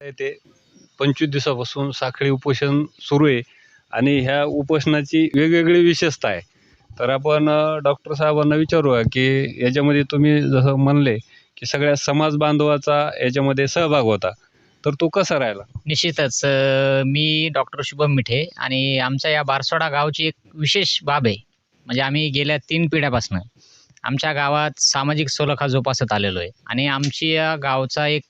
ते. पंचवीस दिवसापासून साखळी उपोषण सुरू आहे आणि ह्या उपोषणाची वेगवेगळी विशेषता आहे. तर आपण डॉक्टर साहेबांना विचारूया की याच्यामध्ये तुम्ही जसं म्हणले की सगळ्या समाज बांधवाचा याच्यामध्ये सहभाग होता. तर तो कसा राहिला? निश्चितच अ, मी डॉक्टर शुभम मिठे आणि आमच्या या बारसोडा गावची एक विशेष बाब आहे. म्हणजे आम्ही गेल्या तीन पिढ्यापासून आमच्या गावात सामाजिक सलोखा जोपासत आलेलो आहे. आणि आमची या गावचा एक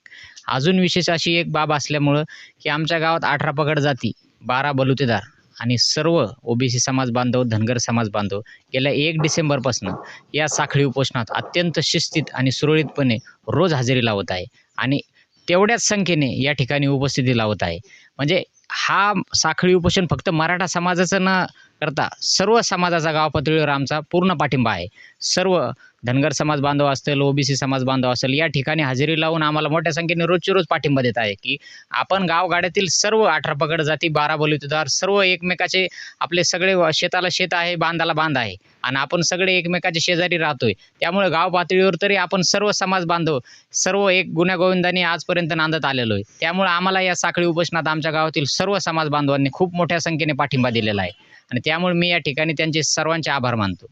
अजून विशेष अशी एक बाब असल्यामुळं की आमच्या गावात अठरा पगड जाती बारा बलुतेदार आणि सर्व ओबीसी समाज बांधव धनगर समाज बांधव गेल्या एक डिसेंबरपासून या साखळी उपोषणात अत्यंत शिस्तीत आणि सुरळीतपणे रोज हजेरी लावत आहे आणि तेवढ्याच संख्येने या ठिकाणी उपस्थिती लावत आहे. म्हणजे हा साखळी उपोषण फक्त मराठा समाजाचं ना करता. सर्व समाजाचा गाव पातळीवर आमचा पूर्ण पाठिंबा आहे. सर्व धनगर समाज बांधव असतील ओबीसी समाज बांधव असेल या ठिकाणी हजेरी लावून आम्हाला मोठ्या संख्येने रोजची रोज पाठिंबा देत आहे की आपण गावगाड्यातील सर्व अठरा पगड जाती बारा बलुतेदार सर्व एकमेकाचे आपले सगळे व- शेताला शेत आहे बांधाला बांध आहे. आणि आपण सगळे एकमेकाच्या शेजारी राहतोय. त्यामुळे गाव पातळीवर तरी आपण सर्व समाज बांधव सर्व एक गुण्यागोविंदाने आजपर्यंत नांदत आलेलो आहे. त्यामुळे आम्हाला या साखळी उपोषणात आमच्या गावातील सर्व समाज बांधवांनी खूप मोठ्या संख्येने पाठिंबा दिलेला आहे. आणि त्यामुळे मी या ठिकाणी त्यांचे सर्वांचे आभार मानतो.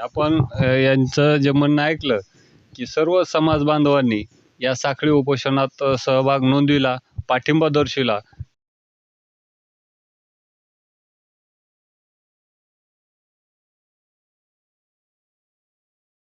आपण यांचं जे म्हणणं ऐकलं की सर्व समाज बांधवांनी या साखळी उपोषणात सहभाग नोंदविला पाठिंबा दर्शविला